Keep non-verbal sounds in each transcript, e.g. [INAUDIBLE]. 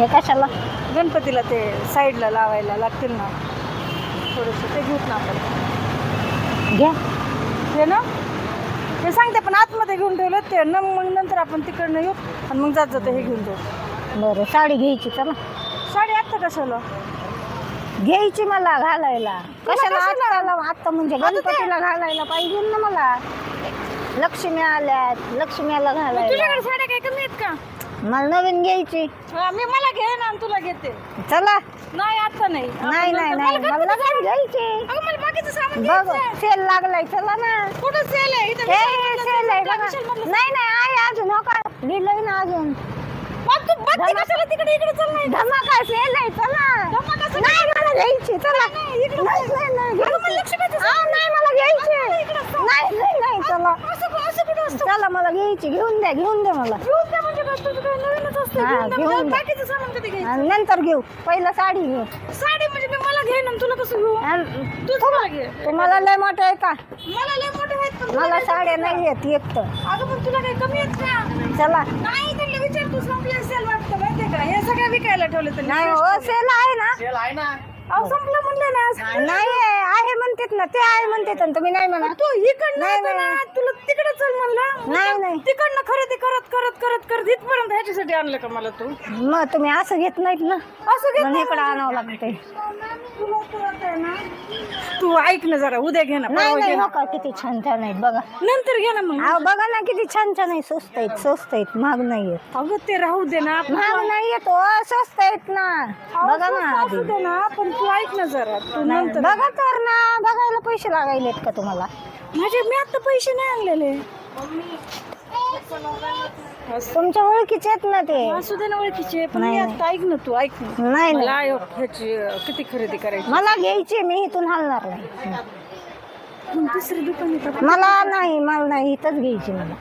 हे कशाला? गणपतीला ते साईडला लावायला लागतील ना. थोडंसं ते घेऊत ना आपण. घ्या. हे ना? ते सांगते पण आतमध्ये घेऊन ठेवलं ते. न मग नंतर आपण तिकडनं येऊ आणि मग जात जातं हे घेऊन जाऊ. बरं साडी घ्यायची चला. साडी आत्ता कशाला? घ्यायची मला घालायला. कशाला कशाला? आत्ताला आत्ता म्हणजे गणपतीला घालायला पाहिजे ना मला. लक्ष्मी आल्यात लक्ष्मीला घालायला. तुझ्याकडे साड्या काय कमी आहेत का? मला नवीन घ्यायची. हा, मी मला घे ना आणि तुला घेते. चला. नाही आता नाही. नाही नाही नाही. मला नवीन घ्यायची अगं मला बाकीचं सामान बघ घ्यायचंय. सेल लागलाय. चला ना. कुठं सेल आहे? इथं विशाल सेल आहे मधलं बघा. विशाल मधलं नाही नाही आहे अजून. हो का? लिहिलंय ना अजून. मग तू बघते धमाका. कशाला तिकडे इकडे चल नाही धमाका सेल आहे चला. धमाका नाही मला घ्यायची चला. नाही, इकडं नाही नाही नाही अगं, मला घ्यायची. लक्ष्मीचं नाही मला घ्यायची. इकडं चल. नाही नाही नाही चला. असं असं कुठं असतं? चला मला घ्यायची घेऊन द्या घेऊन द्या मला. घेऊन द्या म्हणजे काय तुझं काय नवीनच असतं. घेऊन द्या. घेऊन मला द्या. बाकीचं सामान कधी घ्यायचं? आणि नंतर घेऊ. पहिलं साडी घेऊ. साडी म्हणजे मी मला घे ना तुला कसं घेऊ? आणि तूच मला घे. तुम्हाला लय मोठं आहे का? मला लय मोठे आहेत पण तुला मला काय साड्या नाही येत एक तर? अगं पण तुला काही कमी आहेत का? चला. नाही त्यांना विचार तू संपले असेल वाटतं माहितीये का? हे सगळं विकायला ठेवले त्यांनी. नाही हो सेल आहे ना. अहो संपलं म्हणलं ना नाही आहे आहे म्हणतात ना ते आहे म्हणतात ना तुम्ही नाही म्हणा तू इकडनं नाही, येतो ना नाही. तुला तिकडे चल म्हणलं. नाही नाही. तिकडनं खरेदी करत करत करत करत इथपर्यंत ह्याच्यासाठी आणलं का मला तू? मग तुम्ही असं घेत नाहीत ना. असं घे मग इकडं आणावं लागते तू ऐक ना जरा उद्या घे ना नाही परवा नाही हो. का किती छान छान आहेत बघा. नंतर घे ना मग. अहो बघा ना किती छान छान आहे स्वस्त आहेत स्वस्त आहेत महाग नाही आहेत. अगं ते राहू दे ना महाग नाही येत हो स्वस्त आहेत ना. बघा ना असू आधी. दे ना पण तू ऐक ना जरा तू नंतर बघा तर ना बघायला पैसे लागायलेत का तुम्हाला? माझे मी आता पैसे नाही आणलेले. तुमच्या ओळखीचे आहेत ना ते. असू दे ना ओळखीचे पण मी नाही. आता ऐक ना तू ऐक ना. नाही मला नाही ह्याची अं, किती खरेदी करायची? मला घ्यायची मी इथून हलणार नाही. दुसरी दुकान मला नाही मला नाही इथंच घ्यायची मला.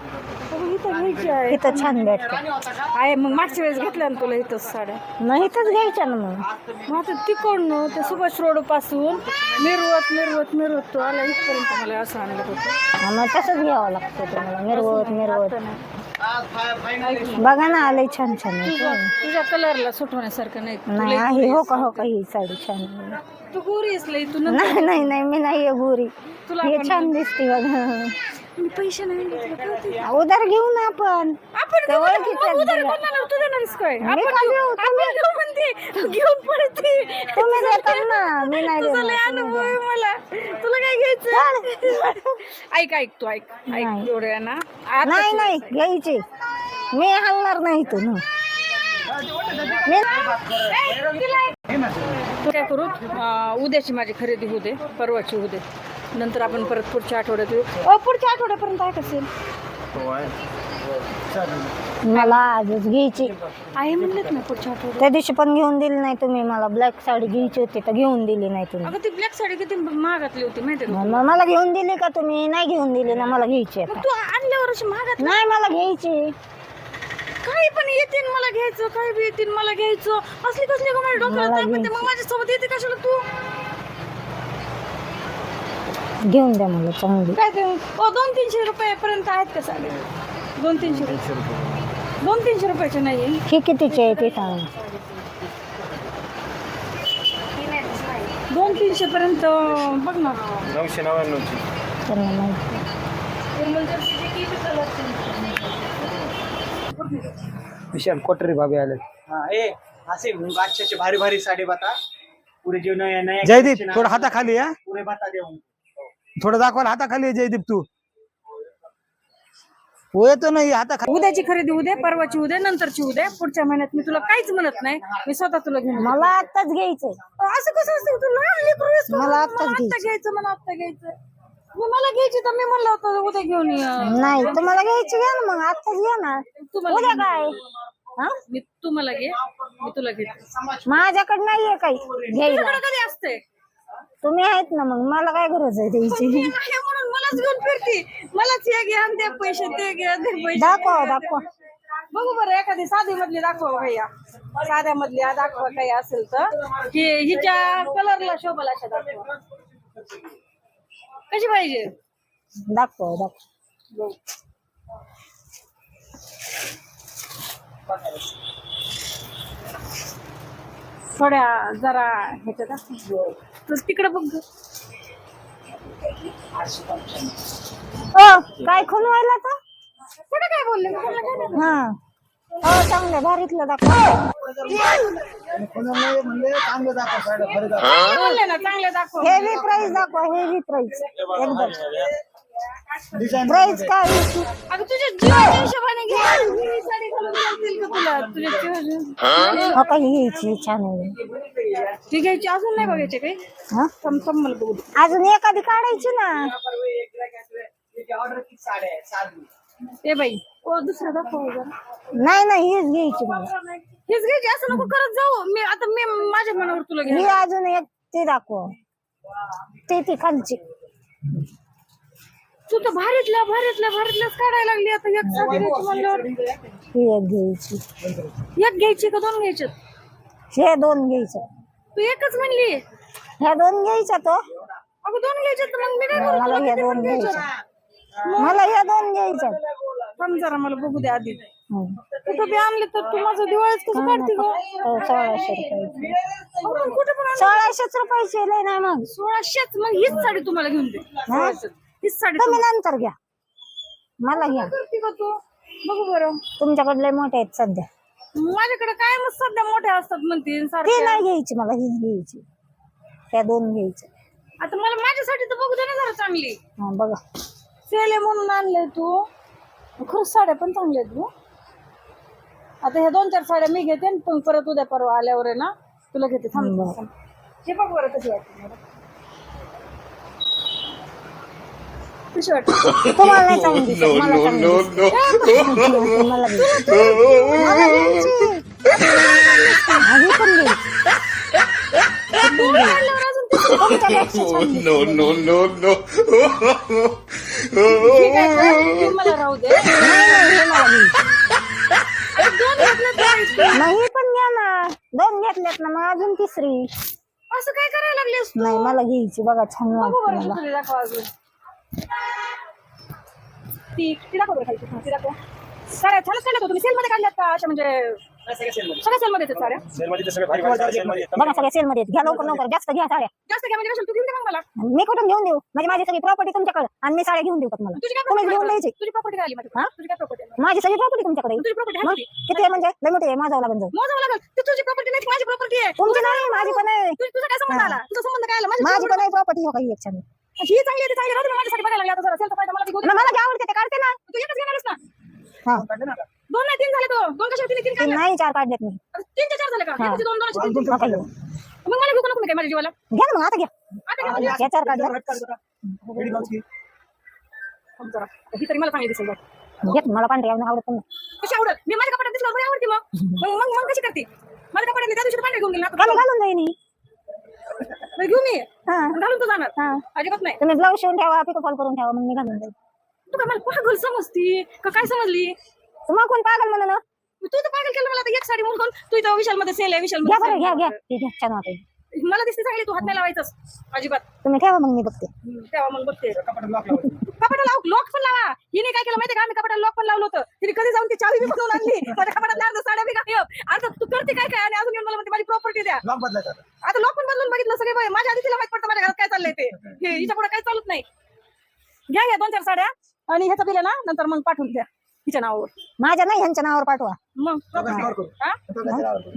इथं घ्यायची आहे. इथं छान भेटतं. आहे मग मागच्या वेळेस घेतल्या ना तुला इथंच साड्या? नाही इथंच घ्यायच्या ना मग. मग आता तिकडनं त्या सुभाष रोडपासून मिरवत मिरवत मिरवत तो आला इथपर्यंत मला असं आणलं होतं मग तसंच घ्यावं लागतं तुम्हाला. मिरवत मिरवत. बघा ना आलंय छान छान. तुझ्या कलरला सुटवण्यासारखं नाही. आहे हो का हो का ही साडी छान आहे. तू गोरी आहेस लई तू नाही नाही नाही मी नाही आहे गोरी. तुला हे छान दिसते बघा. मी पैसे नाही? उधार घेऊ ना आपण. आपण ते ओळखीच्याच मग उधार. कोणाला तू काय? मी आपण का घेऊ, घेऊ? आपण घेऊ म्हणते. घेऊन पडते. तुम्ही देताल ना. मी नाही तुझा देणार लय तुम्ही अनुभव द्या. मला. तुला काय घ्यायचं? ऐक ऐक तू ऐक. ऐक नाही. नाही नाही. घ्यायची मी हलणार नाही तू ना. मी तू काय करू? अं, उद्याची माझी खरेदी होऊ दे. परवाची होऊ दे. नंतर आपण परत पुढच्या आठवड्यात येऊ. अ, पुढच्या आठवड्यापर्यंत आहे कसेल मला आजच घ्यायची. आहे म्हणलेत ना पुढच्या आठवड्यात. त्या दिवशी पण घेऊन दिली नाही तुम्ही. मला ब्लॅक साडी घ्यायची होती तर घेऊन दिली नाही तुम्ही. अगं ती ब्लॅक साडी किती महागातली होती माहिती का मग मला घेऊन दिली का तुम्ही? नाही घेऊन दिली ना मला घ्यायची आता. तू आणल्यावर अशी महागात नाही मला घ्यायची. काही पण येतील मला घ्यायचं काही बी येतील मला घ्यायचं. असली कसली का डोक्याला ताप येते. घ्यायचं. मग माझ्यासोबत येते कशाला तू? घेऊन द्या मला चांगली. काय ते ओ दोन तीनशे रुपयापर्यंत आहेत का साडे दोन तीनशे रुपये. दोन तीनशे रुपयाचे नाही आहे. ही कितीची आहे ते सांग. दोन तीनशे पर्यंत बघ ना. नऊशे नव्याण्णवची. त्यांना माहिती. विशाल कोटरे भाभी आले? हाँ ए अच्छे अच्छे भारी भारी साड़ी बता. पूरे जो नया नया जयदीप थोडं हाताखाली या पूरे बता दे हूँ थोडं दाखवायला हाताखाली जयदीप तू. हो येतो नाही हाताखाली. उद्याची खरेदी उद्या परवाची उद्या नंतरची उद्या. पुढच्या महिन्यात मी तुला काहीच म्हणत नाही. मी स्वतः तुला घेऊन. मला आत्ताच घ्यायचंय. असं कसं असतं? तू लहान लेकरू आहेस का? मला आत्ताच आत्ता घ्यायचं. घ्यायचं मला आत्ता घ्यायचं मी मला घ्यायची तर मी म्हणलं होतं उद्या घेऊन ये. नाही तुम्हाला घ्यायची घ्या ना मग आत्ताच घ्या ना. तुम्हाला उद्या काय? हा? मी तू मला घे मी तुला घेते. माझ्याकडे नाहीये काही घ्यायला. तुझ्याकडे कधी असते तुम्ही आहेत ना मग मला काय गरज आहे द्यायची म्हणून मलाच घेऊन फिरती. मलाच हे घे आणि ते पैसे ते घे ते पैसे. दाखवा दाखवा. बघू बरं एखादी साधी मधली दाखवा भैया. साध्या मधली दाखवा काही असेल तर. की हिच्या कलरला शोभला अशा दाखवा. कशी पाहिजे? दाखवा दाखवा. थोड्या जरा ह्याच्यात असं. तिकडे बघ. हो काय खून व्हायला तर कुठे काय बोलले. हा. हो चांगलं भारीतलं दाखव. काय बोलले ना चांगले दाखव. हेवी प्राइस दाखव हेवी प्राइस एकदम. प्राइस काय आहे? अगं तुझ्या जीवाच्या हिशोबाने घे. साडी घालून चालतील का तुला? तुझ्या जीवाच्या हो काही घ्यायची छान आहे ती घ्यायची अजून नाही बघायचे काही? हा? थांब थांब मला बघू दे. अजून एखादी काढायची ना. ए बाई ओ दुसरा दाखव जरा नाही नाही हीच घ्यायची मला. हेच घ्यायची? असं नको करत जाऊ. मी आता मी माझ्या मनावर तुला ही घ्या अजून एक ती दाखव. ती ती खालची. तू तर भारीतल्या भारीतल्या भारीतल्याच काढायला लागली आता. एक घ्यायची म्हणल्यावर. ही एक घ्यायची. एक घ्यायची का दोन घ्यायच्यात? हे दोन घ्यायचं. तू एकच म्हणली. ह्या दोन घ्यायच्या तो. अगं दोन घ्यायच्यात तर मग मी काय करू मला तुला ह्या किती दोन पण घ्यायच्या? मला ह्या दोन घ्यायच्या थांब जरा मला बघू दे आधी. हम्म. कुठं बी आणले तर तू माझं दिवाळीच कसं काढते ग? तो सोळाशे रुपयाची. कुठं पण. सोळाशेच रुपयाची लय नाही मग सोळाशेच? मग हीच साडी तुम्हाला घेऊन दे. सोळाशेच. हीच साडी तुम्ही नंतर घ्या. मला घ्या. करते का तू? बघू बरं. तुमच्याकडे लय मोठे आहेत सध्या. माझ्याकडे काय मग सध्या मोठ्या असतात म्हणते ती सारख्या नाही घ्यायची मला हीच घ्यायची. त्या दोन घ्यायच्या. आता मला माझ्यासाठी तर बघू दे ना जरा चांगली. हा बघा. सेल आहे म्हणून आणलंय तू. खरंच साड्या पण चांगल्या आहेत गं. आता ह्या दोन चार साड्या मी घेते आणि पण परत उद्या परवा आल्यावर आहे ना तुला घेते. थांब. हे बघ बरं कशी वाटते. मला. कशी वाटते तुम्हाला नाही चांगली दिसत मला चांगली दिसते. मला घ्यायची. मला घ्यायची. पण आल्यावर अजून तिसरी तुमच्यापेक्षा छान दिसते. no, no, no, no. ठीक आहे का? ही मला राहू दे नाही, नाही, हे मला घ्यायची. अरे दोन घेतलं तर मग ही पण घ्या ना दोन घेतल्यात ना मग अजून तिसरी असं काय करायला लागलीस नाही मला घ्यायची बघा छान वाटते बरं मला दुसरी दाखव अजून ती ती दाखव बरं खालची हा, ती दाखव साड्या छानच तुम्ही सेलमध्ये काढल्यात का? अशा म्हणजे सगळ्या सेलमध्ये आहेत साड्या बघा सगळ्या सेल मध्ये आहेत. घ्या लवकर लवकर. जास्त घ्या साड्या जास्त घ्या म्हणजे कशाला? तू घेऊन दे मग मला. मी कुठून घेऊन देऊ? म्हणजे माझी सगळी प्रॉपर्टी तुमच्याकडे. आणि मी साड्या घेऊन देऊ का तुम्हाला? तुझी काय तुम्ही घेऊन? द्यायची. तुझी प्रॉपर्टी आली माझी? तुझी काय प्रॉपर्टी माझी सगळी प्रॉपर्टी तुमच्याकडे तुझी मग किती? किती आहे म्हणजे? लय मोठी आहे. माझा लागून जाऊ मोजावं लागेल ती तुझी प्रॉपर्टी नाही ती माझी प्रॉपर्टी आहे. तुमची नाही माझी पण आहे. तुझ- तुझा काय संबंध आला? तुझा संबंध काय आला? माझी माझी पण आहे प्रॉपर्टी हो काही एक छान ही चांगली आहे ती चांगली राहू दे, माझ्यासाठी बघायला लागली आता जरा सेलचा फायदा मला घेऊ दे. मग मला जे आवडते ते काढते ना तू एकच घेणारच ना हा दोन नाही तीन झाले तो दोन कशा तीन तीन तीन काढले नाही चार काढलेत मी तीन ते चार झाले का हा. एकाचे दोन दोन तीन. नाही. मग मला घेऊ का नको मी काय माझ्या जीवाला घ्या ना मग आता घ्या आता घ्या. चार काढल्या थांब जरा. ही तरी मला चांगली दिसेल बघ. घेत मला पांढरी आवडत आवडत पण नाही. कशी आवडत मी माझ्या कपड्यात दिसल्यावर बरी आवडते मग मग [LAUGHS] मग मग कशी करते माझ्या कपड्यात मी त्या दिवशी पांढरे घेऊन गेले घालून घालून जाईन ही. मग घेऊ मी हा. घालून तो जाणार. हा. अजिबात नाही. तुम्ही ब्लाऊज शिवून ठेवा पिको फॉल करून ठेवा मग मी घालून जाईल. तू काय मला पागल समजती? का काय समजली? तुम्हाला कोण पागल म्हणून? तू तर पागल केलं मला आता एक साडी म्हणून. तू इथं विशाल मध्ये सेल आहे विशाल घ्या बरं घ्या घ्या. आहे छान वाटेल. मला दिसते चांगली तू हात नाही लावायचंच अजिबात. तुम्ही ठेवा मग मी बघते. तेव्हा मग बघते. कपाटा लाव लॉक पण लावा. हिने काय केलं माहिती का? आम्ही कपाटाला लॉक पण लावलं होतं. तिने कधी जाऊन ती चावी बी बनवून आणली माझ्या कपाटात अर्ध साड्या बी गायब आता तू करते काय काय? आणि अजून येऊन मला म्हणते माझी प्रॉपर्टी द्या. लॉक बदलायचा आता. आता लॉक पण बदलून बघितलं सगळे. माझ्या आधी तिला माहीत पडतं माझ्या घरात काय चाललंय ते. हे हिच्या पुढे काय चालत नाही. घ्या घ्या दोन चार साड्या. आणि ह्याचं आहे ना नंतर मग पाठवून द्या. हिच्या नावावर. माझ्या नाही ह्यांच्या नावावर पाठवा. मग?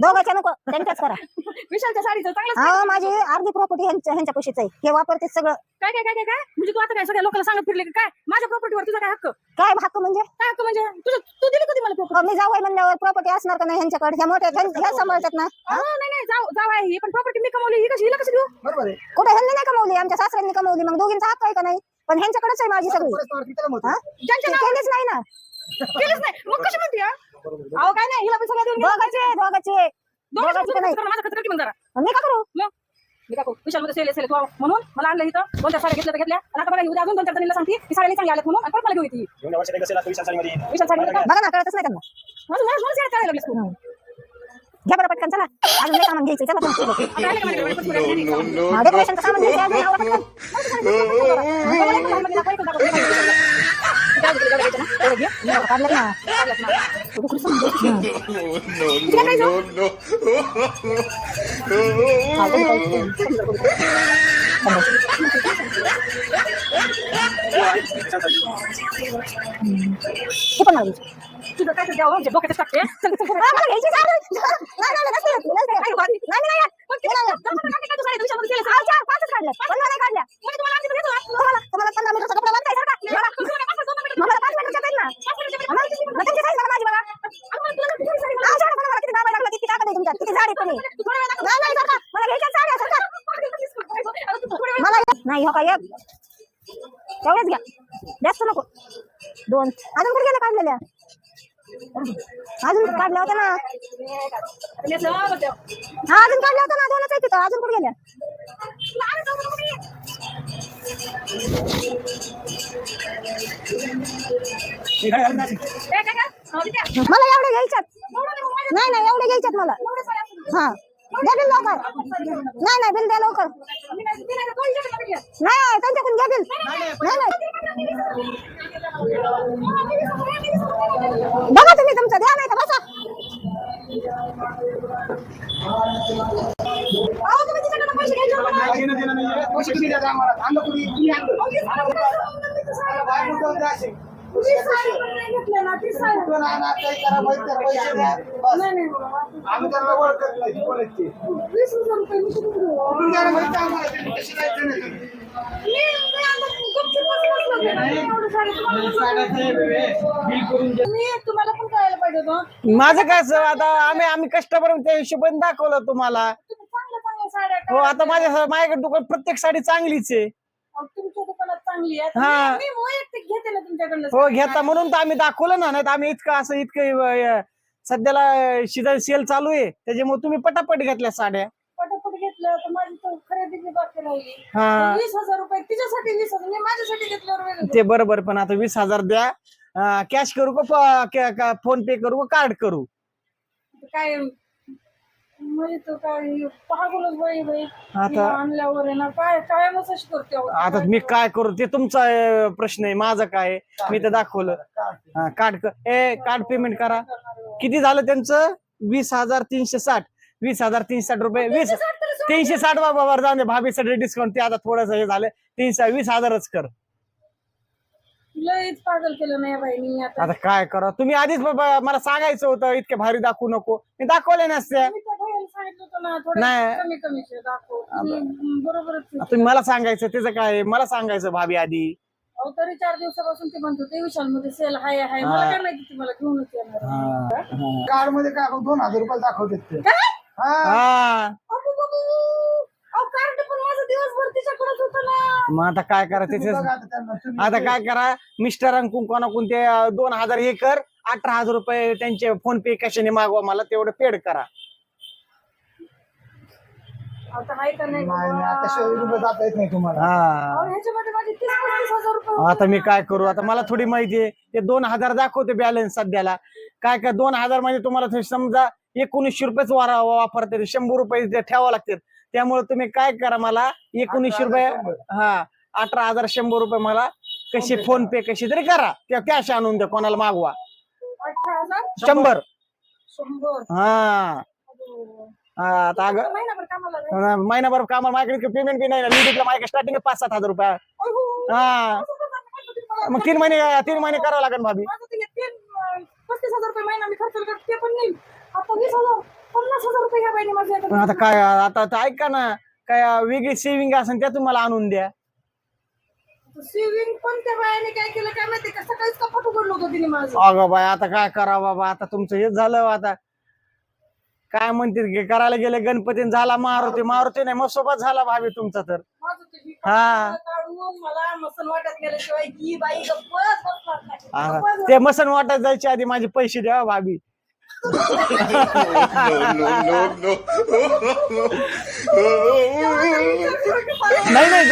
दोघांच्या नको त्यांच्याच करा. [LAUGHS] विशालच्या साडीचं चांगलं हा माझी अर्धी प्रॉपर्टी ह्यांच्या ह्यांच्या पशीच आहे. हे वापरते सगळं. काय काय काय काय काय? म्हणजे तू आता काय सगळ्या लोकांना सांगत फिरले का काय? माझ्या प्रॉपर्टीवर तुझा काय हक्क? काय हक्क म्हणजे? काय हक्क म्हणजे? तुझं तू दिली कधी मला प्रॉपर्टी अहो, मी जावं म्हणल्यावर प्रॉपर्टी असणार का नाही ह्यांच्याकडे? ह्या मोठ्या ह्यां- ह्या सांभाळतात ना? नाही नाही जाऊ जाऊ आहे ही पण प्रॉपर्टी मी कमवली ही कशी हिला कशी देऊ? बरोबर आहे. कुठे ह्यांनी नाही कमवली आमच्या सासऱ्यांनी कमवली मग दोघींचा हक्क आहे का नाही? पण ह्यांच्याकडेच आहे माझी सगळी. परत मार्केट त्याला म्हणतो. हा? ज्यांच्या ते केलीच नाही ना. केलंच नाही. मग कशी म्हणते हा? अहो काय नाही हिला पण सगळं देऊन गेलं. दोघांचे दोघांचे दोघांचं नाही. माझा की मग जरा. मी का करू? मग? मी का विशाल मध्ये सेल सेल म्हणून मला आणलं इथं. दोन चार साड्या घेतल्या तर घेतल्या. आणि आता बघा उद्या अजून दोन चार जणीला सांगते की साड्या चांगली आल्यात म्हणून. आणि परत मला घेऊन येते ही. विशाल साडी काय बघा ना कळतच नाही त्यांना माझं माझं माझं करायला लागलीस तू. घ्या बरं पटकन चला अजून लय सामान घ्यायचं चला तुमचं लोक. आता आले का माझ्याकडे? परत पुढे नाही. No, no, हा, डेकोरेशनचं सामान घ्यायचं अजून आवडत नाही. मला एक लहान मुलीला पैसे दाखव. काढलं ना काढल्यात ना. तू दुसरी हे पण मला घ्यायचं. तुझं काय म्हणजे डोक्यात टाकते. हा. [LAUGHS] नाही, काय? हा, चार, पाचच काढल्या. पंधरा नाही काढल्या. तुम्हाला आधी घेतो ना. तुम्हाला- तुम्हाला पंधरा मीटरचा कपडा बांधता येईल का? मला- मला पाच मीटरचा पाहिजे ना. आम्हाला- मग तुमची size बघा माझी बघा. साड्या बघा, मला किती दाबायला लागलं, किती ताकद आहे तुमच्यात, किती जाड आहे तुम्ही. नाही, नाही, सरका. मला घ्यायच्या साड्या, सरका. मला एक- नाही का एक तेवढेच घ्या जास्त नको दोन अजून कुठे गेल्या काढलेल्या अजून काढल्या होत्या ना? हा अजून काढल्या होत्या ना दोनच आहे तिथं. अजून कुठे गेल्या? मला एवढ्या घ्यायच्यात. नाही नाही एवढ्या घ्यायच्यात मला. हा. द्या बिल लवकर. नाही नाही बिल द्या लवकर. नाही त्यांच्याकडून घ्या बिल. नाही नाही. बघा तुम्ही तुमचं द्या नाही तर बसा. पैसे किती आम्हाला? आम्ही त्यांना ओळखत नाही, कोण आहेत ते. माहिती आम्हाला, ते कशी नाही तुम्हाला पण कळायला पाहिजे होतं. माझं काय सर आता आम्ही आम्ही कस्टमर त्या हिशोबाने दाखवलं तुम्हाला. तुम्ही चांगल्या चांगल्या साड्या हो. आता माझ्या माझ्याकडे दुकान प्रत्येक साडी चांगलीच आहे. तुमच्या चांगली आहे. हा. मी मी वैयक्तिक घेते ना तुमच्याकडनं हो घेता म्हणून तर आम्ही दाखवलं ना नाही तर आम्ही इतकं असं इतकं अं, सध्याला शिजाय सेल चालू आहे. त्याच्यामुळे तुम्ही पटापट घेतल्या साड्या. पटापट घेतलं तर माझी तो खरेदी बी बाकी राहिली. हा. वीस हजार रुपये तिच्यासाठी वीस हजार मी माझ्यासाठी घेतल्यावर वेगळं ते बरोबर पण आता वीस हजार द्या. कॅश करू का फोन पे करू का कार्ड करू? काय तो काय पागलच बाई बाई. आता- मी आणल्यावर आहे ना काय काय मसाज करते अहो. आता मी काय करू ते तुमचा अं, प्रश्न आहे माझं काय आहे? मी तर दाखवलं. हा, कार्ड क- ए कार्ड पेमेंट करा. किती झालं त्यांचं? वीस हजार तीनशे साठ. वीस हजार तीनशे साठ रुपये वीस तीनशे साठ बाबा जाऊन दे भाभीसाठी डिस्काउंट ते आता थोडस हे झालं. तीनशे वीस हजारच कर. लयच पागल केलं नाही आता. आता काय करा? तुम्ही आधीच बाबा मला सांगायचं होतं इतके भारी दाखवू नको. मी दाखवले नसते. मी त्या नाही. दाखव. तुम्ही मला सांगायचं त्याचं काय? आहे? मला सांगायचं भाभी आधी. तरी चार दिवसापासून ते म्हणत होते विशाल मध्ये सेल हाय. हाय मला काय माहिती तुम्हाला घेऊनच येणार कार्डमध्ये काय दोन हजार रुपये दाखवतात ते. काय? हा. हा. अहो, बाबू, अहो कार्ड पण माझं दिवसभर तिच्याकडेच होतं ना. मग आता काय करा त्याचे बघा आता त्यांना तुम्ही आता काय करा मिस्टरांकून कोणाकून ते अं, दोन हजार हे कर अठरा हजार रुपये त्यांचे फोन पे कशाने मागवा मला तेवढं पेड करा. आता हाय का नाही नाही नाही, बाबा? आता शोधून रुपये जाता येत नाही तुम्हाला. हा. अहो, ह्याच्यामध्ये माझे तीस पस्तीस हजार रुपये आता मी काय करू? आता मला थोडी माहिती आहे. ते दोन हजार दाखवते बॅलन्स सध्याला. काय काय दोन हजार म्हणजे तुम्हाला ते समजा एकोणीसशे रुपयेच वारा वापरते शंभर रुपये ते ठेवावं लागतात. त्यामुळे तुम्ही काय करा मला? एकोणीसशे रुपये हा अठरा हजार शंभर रुपये मला कशी फोन पे कशी तरी करा. त्या कॅश आणून द्या कोणाला मागवा. अठरा हजार? शंभर. शंभर. हा. हा, आता अगं महिनाभर कामाला जायचं. महिनाभर कामाला माझ्याकडे पेमेंट बी नाही. ना माझ्याकडे स्टार्टिंग पाच सात हजार रुपये. अहो, हा. मग तीन महिने तीन महिने करावं लागेल भाभी. माझं ते तीन अं, पस्तीस हजार रुपये महिना मी खर्च करते ते पण नाही. आता वीस हजार पन्नास हजार रुपये ह्या बाईने माझ्या पण आता काय आता आता ऐका ना काय वेगळी सेव्हिंग असेल त्या तुम्हाला आणून द्या. सेविंग पण त्या बायाने काय केलं काय माहिती का? सकाळीच कपाट उघडलं होतं तिने माझं. अगं बाय आता काय करा बाबा? आता तुमचं हेच झालं आता. काय म्हणते की करायला गेले गणपती झाला मारुती मारुती नाही मग सोबत झाला भाभी तुमचा तर ही हा. ही. हा. ते मसन वाटत जायच्या आधी माझे पैसे द्या हो भाभी नाही नाही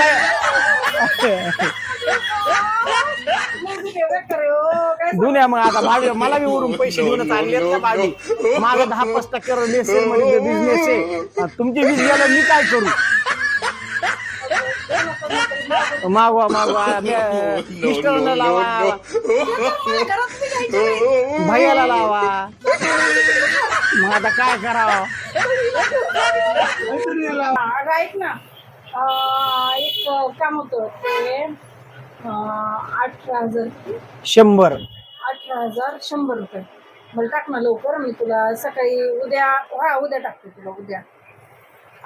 दुनिया मग आता भाभी [LAUGHS] मला बी वरून पैसे देऊनच आणले ना भाभी माझा दहा पाच टक्के बिझनेस आहे. तुमची वीज गेलं मी काय करू? मागवा मागवा मी- मिस्टरांना लावा. भैयाला लावा. मग आता काय करावं? ऐक ना. एक काम होतं अठरा हजार शंभर. अठरा हजार शंभर रुपये. मला टाक ना लवकर मी तुला सकाळी उद्या हा उद्या टाकते तुला उद्या.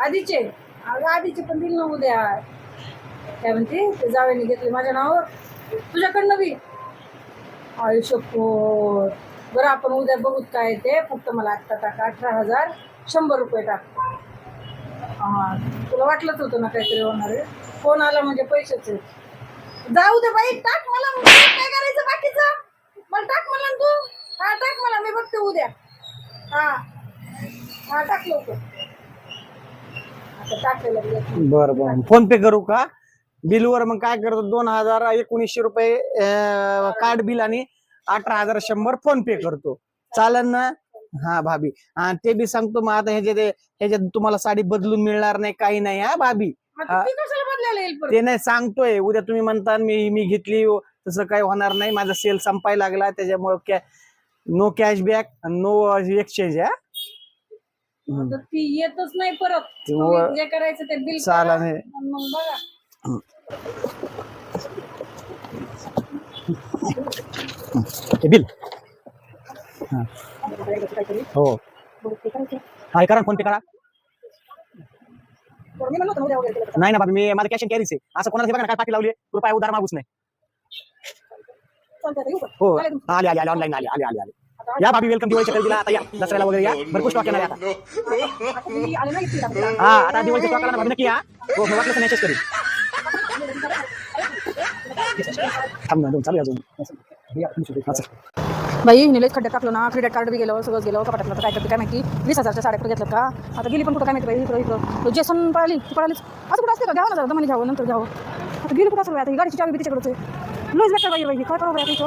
आधीचे अगं आधीचे पण दिल ना उद्या. काय म्हणते ते जावेने घेतले माझ्या नावावर. तुझ्याकडनं बी. आयुष्य बरं आपण उद्या बघूत काय ते. फक्त मला आत्ता टाक अठरा हजार शंभर रुपये टाक. हा तुला वाटलंच होतं ना काहीतरी होणार आहे. फोन आला म्हणजे पैसेच आहेत जाऊ दे बाई टाक मला काय करायचं बाकीचं? मला टाक मला तू. हा टाक मला. मी बघते उद्या. हा. हा टाक लवकर. आता टाकायला लागले. बर बर. फोन पे करू का? बिलवर मग काय करतो? दोन हजार एकोणीसशे रुपये कार्ड बिल आणि अठरा हजार शंभर फोन पे करतो. चालन ना? हा भाभी. हा ते बी सांगतो. मग आता ह्याच्यात ह्याच्यात तुम्हाला साडी बदलून मिळणार नाही काही नाही हा भाभी. आता ती कशाला बदलायला येईल परत? ते नाही सांगतोय. उद्या तुम्ही म्हणता मी मी घेतली तसं काही होणार नाही. माझा सेल संपायला लागला त्याच्यामुळे नो कॅशबॅक नो एक्सचेंज हा? आता ती येतच नाही परत. तुम्ही जे करायचं ते बिल चालेल. हे. मग बघा. हे बिल हा. हे. करा फोन पे करा बरं, मी म्हणलं होतं ना उद्या वगैरे केलं नाही ना बाबी मी माझं कॅश कॅरीच आहे. असं कोणाला हे बघा ना काय पाठी लावली रुपये उधार मागूच नाही? हो. आले आले आले ऑनलाईन आले आले आले. आले. या भाभी वेलकम दिवाळीच्या खरेदीला. आता या [LAUGHS] दसऱ्याला वगैरे या. भरपूर स्टॉक येणार आहे आता. हा आता दिवाळीच्या स्टॉक आला नक्की या. हो हो, वाटलं मॅसेज करी [LAUGHS] थांब ना दोन चालू अजून. बाई हिने लईच खड्ड्यात टाकलं ना क्रेडिट कार्ड बी गेलं सगळं गेलं कपाटातलं. तर काय करते काय माहिती? वीस हजारच्या साड्या घेतलं का? आता गेली पण कुठं काय माहिती बाई इकडं इकडं. जेसन पळाली ती पळालीच. असं कुठं असते का? घ्यावं ना जरा घ्यावं नंतर घ्यावं. आता गेली कुठं असं? आता ही गाडीची चावी बी तिच्याकडे लईच बेकार बाई बाई काय करू बाई आता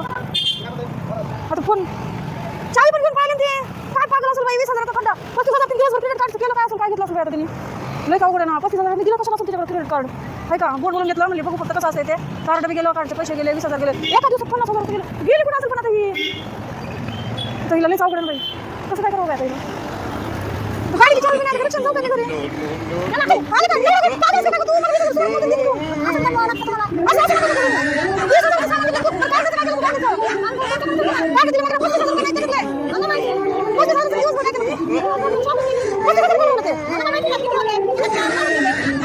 आता फोन चावी पण घेऊन पळाली ते. काय पागल असेल बाई वीस हजाराचा खड्डा. पस्तीस हजार तीन दिवस क्रेडिट कार्ड केलं काय असेल काय घेतलं असेल आता त्यांनी लई अवघड आहे ना. पस्तीस हजार मी दिलं कशाला असेल तिच्याकडे क्रेडिट कार्ड आहे का? बोर्ड बोलून घेतलं म्हणले बघू फक्त कसं असते ते. कार्ड बी गेलं कार्डचे पैसे गेले वीस हजार गेले. एका दिवसात पन्नास हजार गेले. गेली कुठं असेल पण आता ही? आता हिला लईच अवघड बाई. कसं काय करावं आता जाऊ का घरी नाही, नाही, आली का? ये, ये, चावी असेल का तू? मला